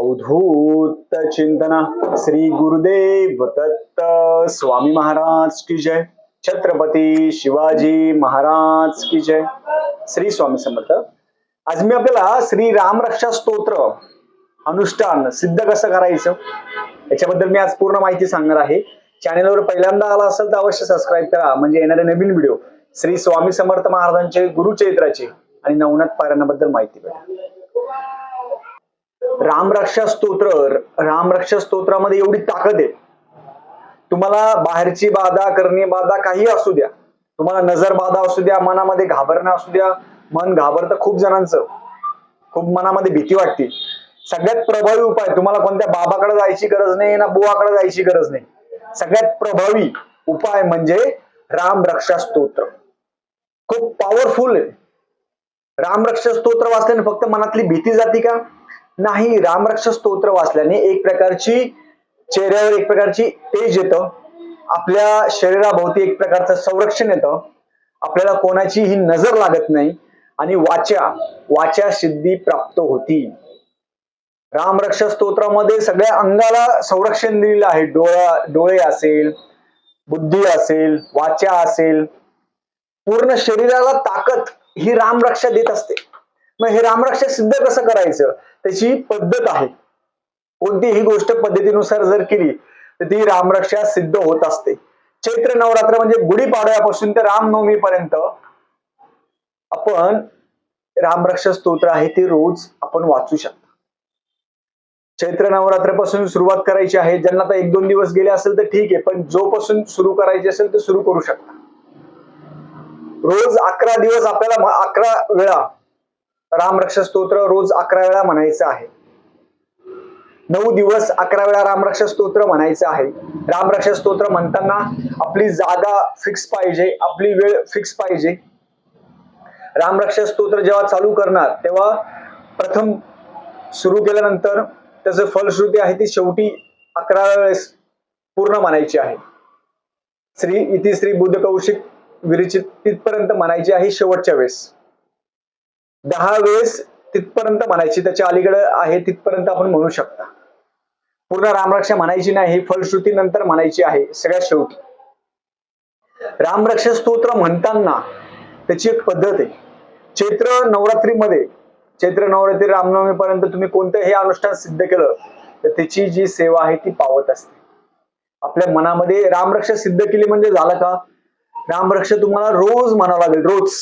अवधूत चिंतना श्री गुरुदेव दत्त स्वामी महाराज की जय। छत्रपती शिवाजी महाराज की जय। श्री स्वामी समर्थ। आज मी आपल्याला श्री रामरक्षा स्तोत्र अनुष्ठान सिद्ध कसं करायचं याच्याबद्दल मी आज पूर्ण माहिती सांगणार आहे. चॅनेलवर पहिल्यांदा आला असेल तर अवश्य सबस्क्राईब करा. म्हणजे येणारे नवीन व्हिडिओ श्री स्वामी समर्थ महाराजांचे गुरुचरित्राचे आणि नवनाथ पारायणाबद्दल माहिती भेटा. रामरक्षा स्तोत्र रामरक्षा स्तोत्रामध्ये एवढी ताकद आहे. तुम्हाला बाहेरची बाधा करणे बाधा काही असू द्या. तुम्हाला नजर बाधा असू द्या मनामध्ये घाबरणं असू द्या. मन घाबरतं खूप जणांचं. खूप मनामध्ये भीती वाटते. सगळ्यात प्रभावी उपाय तुम्हाला कोणत्या बाबाकडे जायची गरज नाही ना बुवाकडे जायची गरज नाही. सगळ्यात प्रभावी उपाय म्हणजे राम रक्षा स्तोत्र. खूप पॉवरफुल आहे. रामरक्षा स्तोत्र वाचल्याने फक्त मनातली भीती जाते का? नाही रामरक्ष स्तोत्र वाचल्याने एक प्रकारची चेहऱ्यावर एक प्रकारची तेज येतं. आपल्या शरीराभोवती एक प्रकारचं संरक्षण येतं. आपल्याला कोणाची ही नजर लागत नाही आणि वाचा वाचा सिद्धी प्राप्त होती. रामरक्ष स्तोत्रामध्ये सगळ्या अंगाला संरक्षण दिलेलं आहे. डोळा डोळे असेल बुद्धी असेल वाचा असेल. पूर्ण शरीराला ताकद ही रामरक्षा देत असते. मग हे रामरक्षा सिद्ध कसं करायचं? त्याची पद्धत आहे. कोणतीही गोष्ट पद्धतीनुसार जर केली तर ती रामरक्षा सिद्ध होत असते. चैत्र नवरात्र म्हणजे गुढीपाडव्यापासून ते रामनवमीपर्यंत आपण रामरक्षा स्तोत्र आहे ते रोज आपण वाचू शकतो. चैत्र नवरात्रापासून सुरुवात करायची आहे. ज्यांना आता एक दोन दिवस गेले असेल तर ठीक आहे पण जोपासून सुरू करायची असेल तर सुरू करू शकता. रोज अकरा दिवस आपल्याला अकरा वेळा रामरक्षा स्तोत्र रोज अकरा वेळा म्हणायचं आहे. नऊ दिवस अकरा वेळा रामरक्षा स्तोत्र म्हणायचं आहे. रामरक्षा स्तोत्र म्हणताना आपली जागा फिक्स पाहिजे आपली वेळ फिक्स पाहिजे. रामरक्षा स्तोत्र जेव्हा चालू करणार तेव्हा प्रथम सुरू केल्यानंतर त्याचं फलश्रुती आहे ती शेवटी अकरा वेळेस पूर्ण म्हणायची आहे. श्री इति श्री बुद्ध कौशिक विरचित तिथपर्यंत म्हणायची आहे शेवटच्या वेळेस. दहा वेळेस तिथपर्यंत म्हणायची त्याच्या अलीकडे आहे तिथपर्यंत आपण म्हणू शकता. पूर्ण रामरक्षा म्हणायची नाही ही फलश्रुती नंतर म्हणायची आहे सगळ्यात शेवटी. रामरक्षा स्तोत्र म्हणताना त्याची एक पद्धत आहे. चैत्र नवरात्रीमध्ये चैत्र नवरात्री रामनवमीपर्यंत तुम्ही कोणतं हे अनुष्ठान सिद्ध केलं तर त्याची जी सेवा आहे ती पावत असते. आपल्या मनामध्ये रामरक्षा सिद्ध केली म्हणजे झालं का? रामरक्षा तुम्हाला रोज म्हणावं लागेल रोज.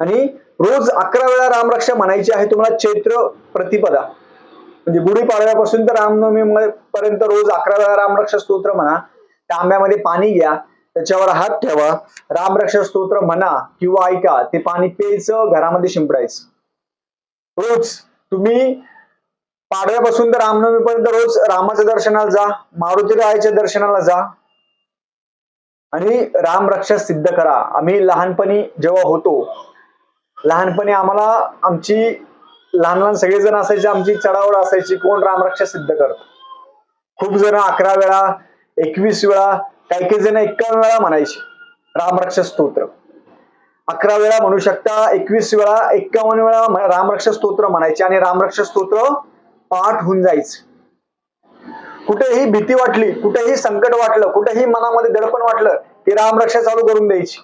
आणि रोज अकरा वेळा रामरक्षा म्हणायची आहे तुम्हाला चैत्र प्रतिपदा. म्हणजे गुढीपाडव्यापासून तर रामनवमी पर्यंत रोज अकरा वेळा रामरक्षा स्तोत्र म्हणा तांब्यामध्ये पाणी घ्या त्याच्यावर हात ठेवा रामरक्षा स्तोत्र म्हणा किंवा ऐका ते पाणी प्यायचं घरामध्ये शिंपडायचं. रोज तुम्ही पाडव्यापासून तर रामनवमीपर्यंत रोज रामाच्या दर्शनाला जा मारुती रायाच्या दर्शनाला जा आणि रामरक्षा सिद्ध करा. आम्ही लहानपणी जेव्हा होतो लहानपणी आम्हाला आमची लहान लहान सगळेजण असायचे आमची चढावड असायची कोण रामरक्षा सिद्ध करत. खूप जण अकरा वेळा एकवीस वेळा काही काही जण एक्कावन्न वेळा म्हणायचे रामरक्षा स्तोत्र. अकरा वेळा म्हणू शकता एकवीस वेळा एक्कावन्न वेळा रामरक्षा स्तोत्र म्हणायचे आणि रामरक्षा स्तोत्र पाठ होऊन जायचं. कुठेही भीती वाटली कुठेही संकट वाटलं कुठेही मनामध्ये दडपण वाटलं की रामरक्षा चालू करून द्यायची.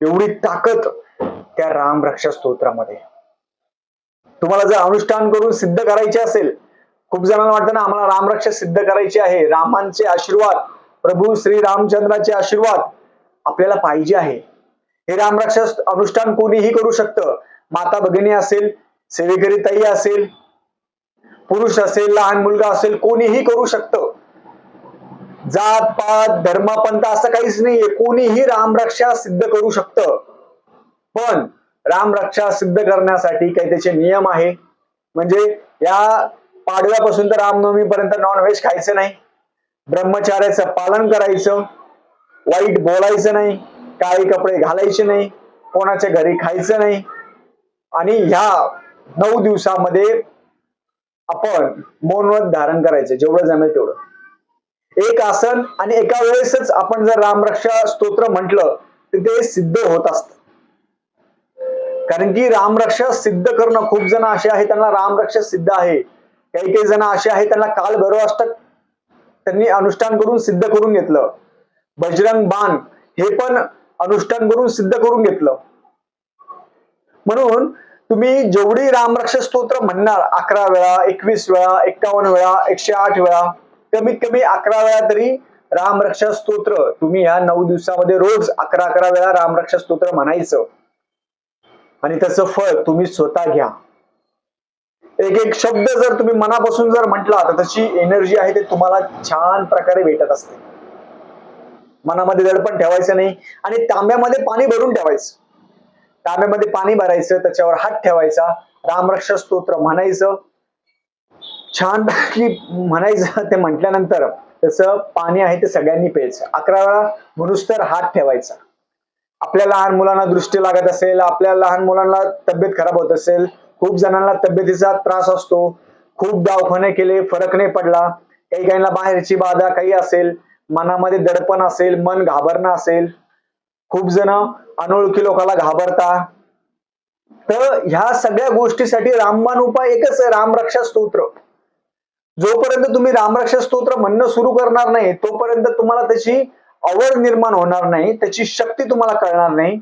एवढी ताकद त्या रामरक्षा स्तोत्रामध्ये. तुम्हाला जर अनुष्ठान करून सिद्ध करायचे असेल खूप जणांना वाटतं ना आम्हाला रामरक्षा सिद्ध करायची आहे. रामांचे आशीर्वाद प्रभू श्री रामचंद्राचे आशीर्वाद आपल्याला पाहिजे आहे. हे रामरक्षा अनुष्ठान कोणीही करू शकतं. माता भगिनी असेल सेवेकरी ताई असेल पुरुष असेल लहान मुलगा असेल कोणीही करू शकतं. जात पात धर्मपंथ असं काहीच नाहीये. कोणीही रामरक्षा सिद्ध करू शकतं. पण रामरक्षा सिद्ध करण्यासाठी काही त्याचे नियम आहे. म्हणजे या पाडव्यापासून तर रामनवमी पर्यंत नॉनव्हेज खायचं नाही. ब्रह्मचार्याचं पालन करायचं. वाईट बोलायचं नाही. काळे कपडे घालायचे नाही. कोणाच्या घरी खायचं नाही. आणि ह्या नऊ दिवसामध्ये आपण मौनव्रत धारण करायचं. जेवढं जमेल तेवढं. एक आसन आणि एका वेळेसच आपण जर रामरक्षा स्तोत्र म्हटलं तर ते सिद्ध होत असतं. कारण की रामरक्षा सिद्ध करणं खूप जण असे आहे त्यांना रामरक्षा सिद्ध आहे. काही काही जण असे आहेत त्यांना काल भैरव अष्टक त्यांनी अनुष्ठान करून सिद्ध करून घेतलं. बजरंग बाण हे पण अनुष्ठान करून सिद्ध करून घेतलं. म्हणून तुम्ही जेवढी रामरक्षा स्तोत्र म्हणणार अकरा वेळा एकवीस वेळा एक्कावन्न वेळा एकशे आठ वेळा कमीत कमी अकरा वेळा तरी रामरक्षा स्तोत्र. तुम्ही ह्या नऊ दिवसामध्ये रोज अकरा अकरा वेळा रामरक्षा स्तोत्र म्हणायचं. आणि त्याचं फळ तुम्ही स्वतः घ्या. एक एक शब्द जर तुम्ही मनापासून जर म्हटला तर तशी एनर्जी आहे ते तुम्हाला छान प्रकारे भेटत असते. मनामध्ये दडपण ठेवायचं नाही. आणि तांब्यामध्ये पाणी भरून ठेवायचं. तांब्यामध्ये पाणी भरायचं त्याच्यावर हात ठेवायचा. रामरक्षा स्तोत्र म्हणायचं. छान म्हणायचं ते म्हटल्यानंतर त्याचं पाणी आहे ते सगळ्यांनी प्यायचं. अकरा वेळा म्हणूस तर हात ठेवायचा. आपल्या लहान मुलांना दृष्टी लागत असेल आपल्या लहान मुलांना तब्येत खराब होत असेल खूप जणांना तब्येतीचा त्रास असतो. खूप दवाखाने केले फरक नाही पडला. काही काहींना बाहेरची बाधा काही असेल मनामध्ये दडपण असेल मन घाबरणं असेल. खूप जण अनोळखी लोकाला घाबरता. तर ह्या सगळ्या गोष्टीसाठी रामबाण उपाय एकच आहे रामरक्षा स्तोत्र. जोपर्यंत तुम्ही रामरक्षा स्तोत्र म्हणणं सुरू करणार नाही तोपर्यंत तुम्हाला त्याची आवड निर्माण होणार नाही त्याची शक्ती तुम्हाला कळणार नाही.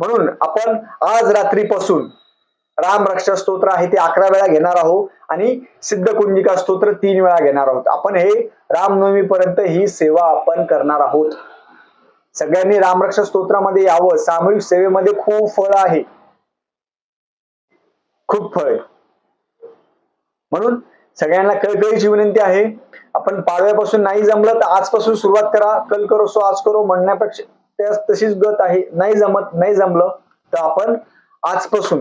म्हणून आपण आज रात्रीपासून राम रक्षा स्तोत्र आहे ते अकरा वेळा घेणार आहोत आणि सिद्ध कुंजिका स्तोत्र तीन वेळा घेणार आहोत. आपण हे रामनवमीपर्यंत ही सेवा आपण करणार आहोत. सगळ्यांनी रामरक्षा स्तोत्रामध्ये यावं. सामूहिक सेवेमध्ये खूप फळ आहे. खूप फळ म्हणून सगळ्यांना कळकळीची विनंती आहे. आपण पाडव्यापासून नाही जमलं तर आजपासून सुरुवात करा कल करो सो आज करो म्हणण्यापेक्षा त्या तशीच गत आहे. नाही जमत नाही जमलं तर आपण आजपासून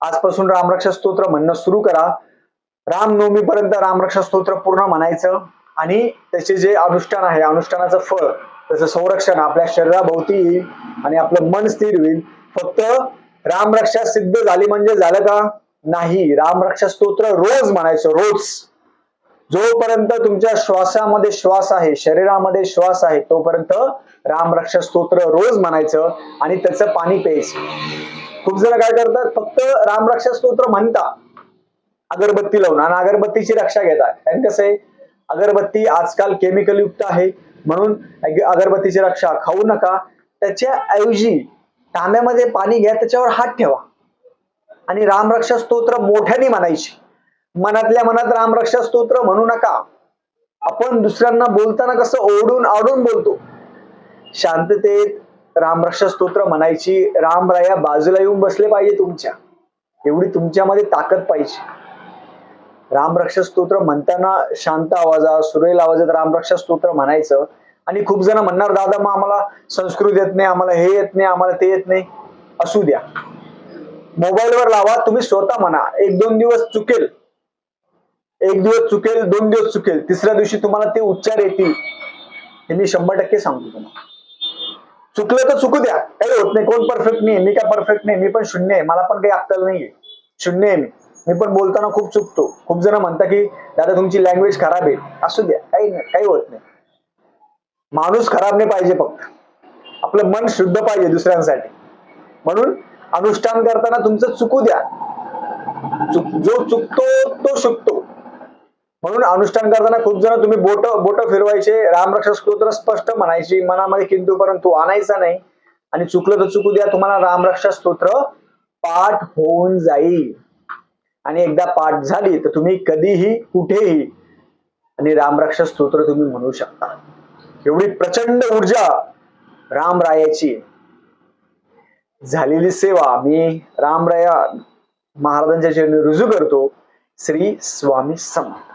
आजपासून रामरक्षा स्तोत्र म्हणणं सुरू करा. रामनवमीपर्यंत रामरक्षा स्तोत्र पूर्ण म्हणायचं आणि त्याचे जे अनुष्ठान आहे अनुष्ठानाचं फळ त्याचं संरक्षण आपल्या शरीराभोवती येईल आणि आपलं मन स्थिर होईल. फक्त रामरक्षा सिद्ध झाली म्हणजे झालं का? नाही. रामरक्षा स्तोत्र रोज म्हणायचं रोज. जोपर्यंत तुमच्या श्वासामध्ये श्वास आहे शरीरामध्ये श्वास आहे तोपर्यंत रामरक्षा स्तोत्र रोज म्हणायचं आणि त्याचं पाणी प्यायचं. खूप जण काय करतात फक्त रामरक्षा स्तोत्र म्हणता. अगरबत्ती लावून. आणि अगरबत्तीची रक्षा घेतात. कारण कसं आहे अगरबत्ती आजकाल केमिकल युक्त आहे. म्हणून अगरबत्तीची रक्षा खाऊ नका. त्याच्या ऐवजी तांब्यामध्ये पाणी घ्या त्याच्यावर हात ठेवा. आणि रामरक्षा स्तोत्र मोठ्याने म्हणायची. मनातल्या मनात रामरक्षा स्तोत्र म्हणू नका. आपण दुसऱ्यांना बोलताना कसं ओढून आवडून बोलतो. शांततेत रामरक्षा स्तोत्र म्हणायची रामराया बाजूला येऊन बसले पाहिजे तुमच्या. एवढी तुमच्यामध्ये ताकद पाहिजे. रामरक्षा स्तोत्र म्हणताना शांत आवाजात सुरेल आवाजात रामरक्षा स्तोत्र म्हणायचं. आणि खूप जण म्हणणार दादा मग आम्हाला संस्कृत येत नाही आम्हाला हे येत नाही आम्हाला ते येत नाही. असू द्या. मोबाईलवर लावा तुम्ही स्वतः म्हणा. एक दोन दिवस चुकेल. एक दिवस चुकेल दोन दिवस चुकेल तिसऱ्या दिवशी तुम्हाला ते उच्चार येतील. हे मी शंभर टक्के सांगतो तुम्हाला. चुकलं तर चुकू द्या. काही होत नाही कोण परफेक्ट नाही मी काय परफेक्ट नाही मी पण शून्य आहे मला पण काही अक्कल नाहीये. शून्य आहे मी. मी पण बोलताना खूप चुकतो. खूप जण म्हणता की दादा तुमची लँग्वेज खराब आहे. असू द्या काही नाही काही होत नाही. माणूस खराब नाही पाहिजे फक्त. आपलं मन शुद्ध पाहिजे दुसऱ्यांसाठी. म्हणून अनुष्ठान करताना तुमचं चुकू द्या. चुक जो चुकतो तो शिकतो म्हणून अनुष्ठान करताना खूप जण तुम्ही बोट बोट फिरवायचे रामरक्षा स्तोत्र स्पष्ट म्हणायची मनामध्ये किंतु परंतु आणायचा नाही. आणि चुकलं तर चुकू द्या तुम्हाला रामरक्षा स्तोत्र पाठ होऊन जाईल. आणि एकदा पाठ झाली तर तुम्ही कधीही कुठेही आणि रामरक्षा स्तोत्र तुम्ही म्हणू शकता. एवढी प्रचंड ऊर्जा रामरायाची झालेली सेवा मी रामराया महाराजांच्या चरणी रुजू करतो. श्री स्वामी समर्थ.